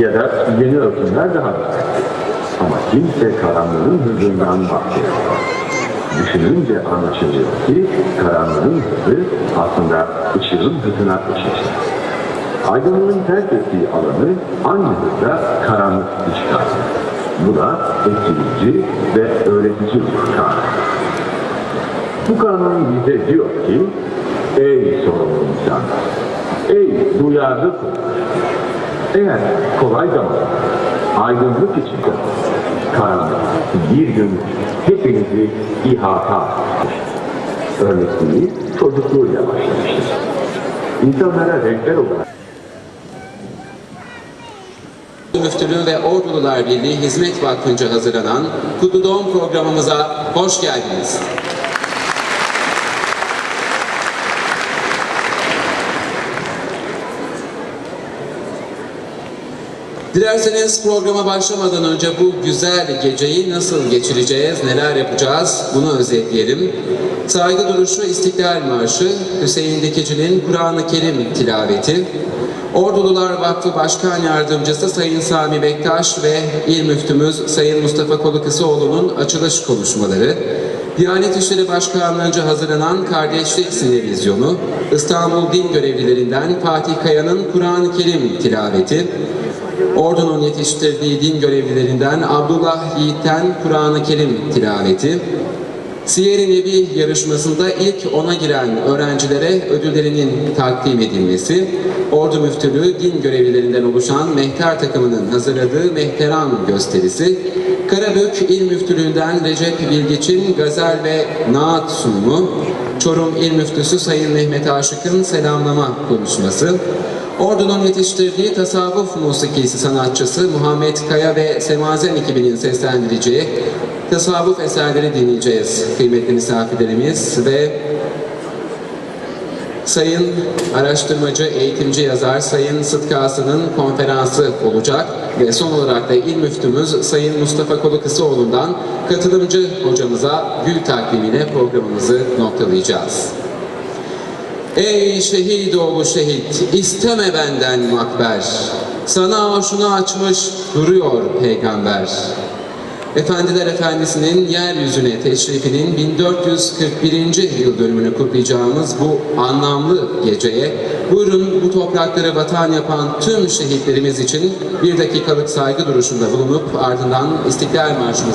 Ya da yeni örtümler daha güzel. Ama kimse karanlığın hızından bahsediyor. Düşününce anlaşılıyor ki karanlığın hızı aslında ışığın hızına eşit. Aydınlığın terk ettiği alanı aynı hızda karanlık işgal. Bu da etkileyici ve öğretici bir kanun. Bu kanun bize diyor ki, ey sorumlu insan, ey duyarlı kul, eğer kolay zamanda aydınlık içinde karanlık bir gün hepinizi ihata. Örnekliği çocukluğuyla başlamıştır. İnsanlara renkler olarak Müftülüğü ve Ordulular Birliği Hizmet Vakfı'nca hazırlanan Kutlu Doğum programımıza hoş geldiniz. Dilerseniz programa başlamadan önce bu güzel geceyi nasıl geçireceğiz, neler yapacağız bunu özetleyelim. Saygı duruşu İstiklal Marşı, Hüseyin Dikici'nin Kur'an-ı Kerim tilaveti, Ordulular Vakfı Başkan Yardımcısı Sayın Sami Bektaş ve İl Müftümüz Sayın Mustafa Kolukısoğlu'nun açılış konuşmaları, Diyanet İşleri Başkanlığı'nca hazırlanan Kardeşlik Sinevizyonu, İstanbul Din Görevlilerinden Fatih Kaya'nın Kur'an-ı Kerim tilaveti, Ordu'nun yetiştirdiği din görevlilerinden Abdullah Yiğit'ten Kur'an-ı Kerim tilaveti, Siyer-i Nebi yarışmasında ilk ona giren öğrencilere ödüllerinin takdim edilmesi, Ordu Müftülüğü din görevlilerinden oluşan mehter takımının hazırladığı mehteran gösterisi, Karabük İl Müftülüğü'nden Recep Bilgiç'in gazel ve naat sunumu, Çorum İl Müftüsü Sayın Mehmet Aşık'ın selamlama konuşması, Ordu'nun yetiştirdiği tasavvuf musikisi sanatçısı Muhammed Kaya ve Semazen ekibinin seslendireceği tasavvuf eserleri dinleyeceğiz kıymetli misafirlerimiz ve Sayın araştırmacı, eğitimci yazar Sayın Sıtkı Aslı'nın konferansı olacak ve son olarak da il müftümüz Sayın Mustafa Kolukısoğlu'ndan katılımcı hocamıza gül takvimiyle programımızı noktalayacağız. Ey şehit oğlu şehit, isteme benden makber. Sana hoşunu açmış duruyor peygamber. Efendiler Efendisi'nin yeryüzüne teşrifinin 1441. yıl dönümünü kutlayacağımız bu anlamlı geceye buyurun bu toprakları vatan yapan tüm şehitlerimiz için bir dakikalık saygı duruşunda bulunup ardından İstiklal Marşımız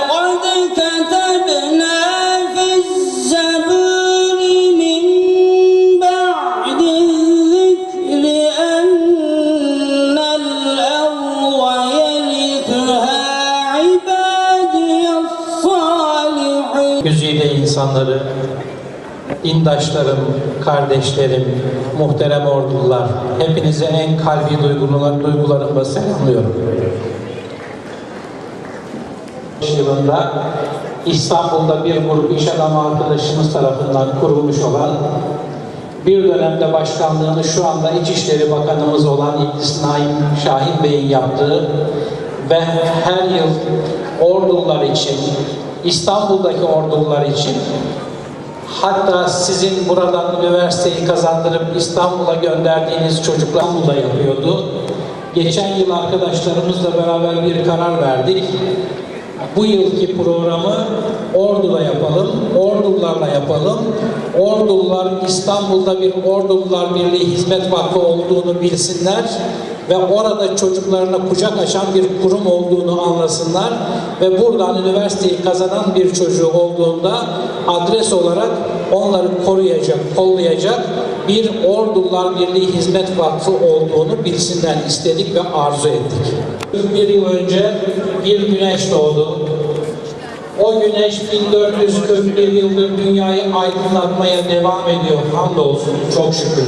Nice insanları, indaşlarım, kardeşlerim, muhterem ordular, hepinize en kalbi duygular, duygularımla selamlıyorum. yılında İstanbul'da bir grup iş adamı arkadaşımız tarafından kurulmuş olan bir dönemde başkanlığını şu anda İçişleri Bakanımız olan İblis Naim Şahin Bey'in yaptığı ve her yıl ordular için İstanbul'daki ordular için hatta sizin buradan üniversiteyi kazandırıp İstanbul'a gönderdiğiniz çocuklar İstanbul'da yapıyordu. geçen yıl arkadaşlarımızla beraber bir karar verdik. Bu yılki programı Ordu'da yapalım, Ordularla yapalım. Ordular İstanbul'da bir Ordular Birliği Hizmet Vakfı olduğunu bilsinler ve orada çocuklarına kucak açan bir kurum olduğunu anlasınlar ve buradan üniversiteyi kazanan bir çocuğu olduğunda adres olarak onları koruyacak, kollayacak bir Ordular Birliği Hizmet Vakfı olduğunu bilsinler istedik ve arzu ettik. Bir yıl önce bir güneş doğdu. O güneş 1441 yıldır dünyayı aydınlatmaya devam ediyor. Hamdolsun çok şükür.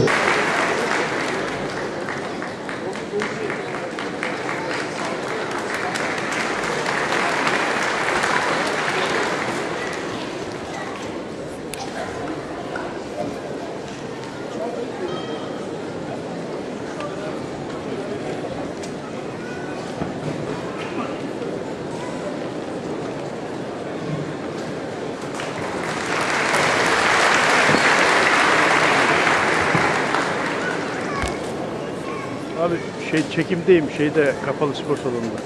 Şey çekimdeyim şeyde kapalı spor salonunda.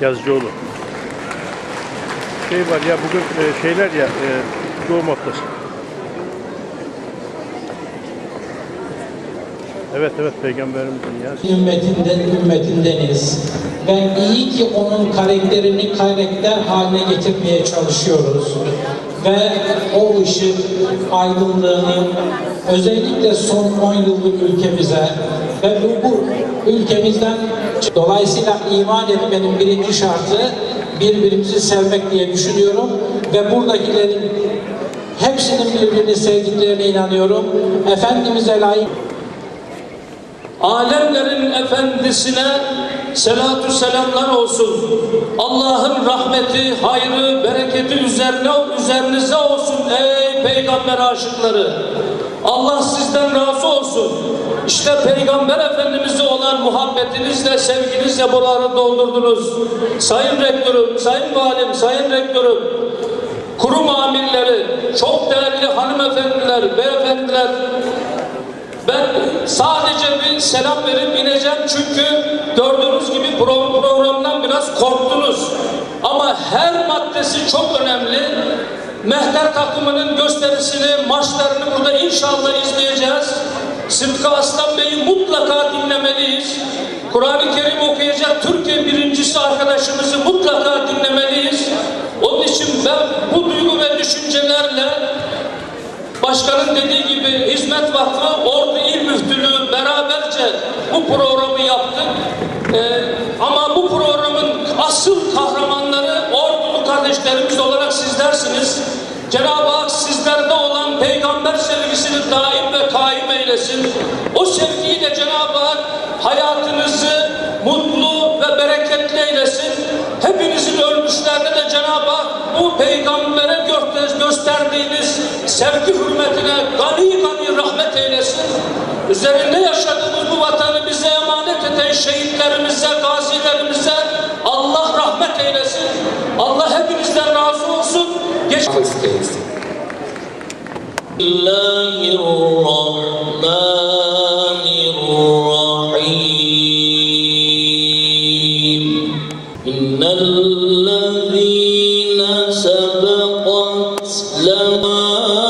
Yazıcıoğlu. Şey var ya bugün e, şeyler ya e, doğum haftası. Evet evet peygamberimizin ya. Ümmetinden, ümmetindeniz. Ve iyi ki onun karakterini karakter haline getirmeye çalışıyoruz. Ve o ışık, aydınlığını özellikle son 10 yıllık ülkemize ve bu, bu ülkemizden dolayısıyla iman etmenin birinci şartı birbirimizi sevmek diye düşünüyorum ve buradakilerin hepsinin birbirini sevdiklerine inanıyorum. Efendimiz'e layık Alemlerin efendisine selatü selamlar olsun. Allah'ın rahmeti, hayrı, bereketi üzerine, üzerinize olsun ey peygamber aşıkları. Allah sizden razı olsun. İşte peygamber efendimize olan muhabbetinizle, sevginizle buraları doldurdunuz. Sayın rektörüm, sayın valim, sayın rektörüm, kurum amirleri, çok değerli hanımefendiler, beyefendiler, ben sadece bir selam verip ineceğim çünkü gördüğünüz gibi pro- programdan biraz korktunuz. Ama her maddesi çok önemli. Mehter takımının gösterisini, maçlarını burada inşallah izleyeceğiz. Sıtkı Aslan Bey'i mutlaka dinlemeliyiz. Kur'an-ı Kerim okuyacak Türkiye birincisi arkadaşımızı mutlaka dinlemeliyiz. Onun için ben bu duygu ve düşüncelerle Başkanın dediği gibi Hizmet Vakfı Ordu İl Müftülüğü beraberce bu programı yaptık. Ee, ama bu programın asıl kahramanları Ordulu kardeşlerimiz olarak sizlersiniz. Cenab-ı Hak sizlerde olan peygamber sevgisini daim ve verilmiştir. O sevgiyle Cenab-ı Hak hayatınızı mutlu ve bereketli eylesin. Hepinizin ölmüşlerine de Cenab-ı Hak bu peygambere gösterdiğiniz sevgi hürmetine gani gani rahmet eylesin. Üzerinde yaşadığımız bu vatanı bize emanet eden şehitlerimize, gazilerimize Allah rahmet eylesin. Allah hepinizden razı olsun. Geç... Bismillahirrahmanirrahim. الرحمن الرحيم. إن الذين سبقت لوائك